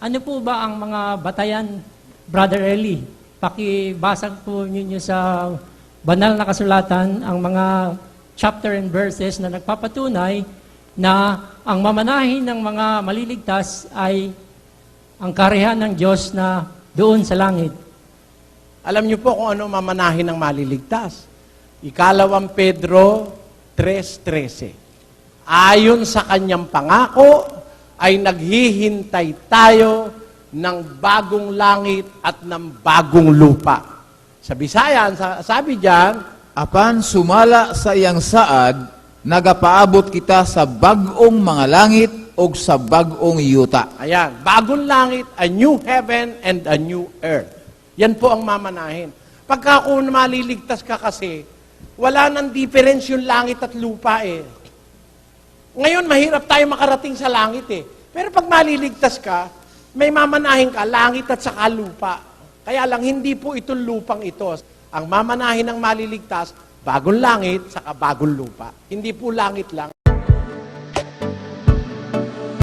Ano po ba ang mga batayan, Brother Eli? Pakibasag po ninyo sa banal na kasulatan ang mga chapter and verses na nagpapatunay na ang mamanahin ng mga maliligtas ay ang karihan ng Diyos na doon sa langit. Alam niyo po kung ano mamanahin ng maliligtas. Ikalawang Pedro 3.13. Ayon sa kanyang pangako, ay naghihintay tayo ng bagong langit at ng bagong lupa. Sa Bisayan, sa- sabi diyan, Apan sumala sa iyang saad, nagapaabot kita sa bagong mga langit o sa bagong yuta. Ayan, bagong langit, a new heaven and a new earth. Yan po ang mamanahin. Pagka kung maliligtas ka kasi, wala nang difference yung langit at lupa eh. Ngayon, mahirap tayo makarating sa langit eh. Pero pag maliligtas ka, may mamanahin ka, langit at saka lupa. Kaya lang, hindi po ito lupang ito. Ang mamanahin ng maliligtas, bagong langit, saka bagong lupa. Hindi po langit lang.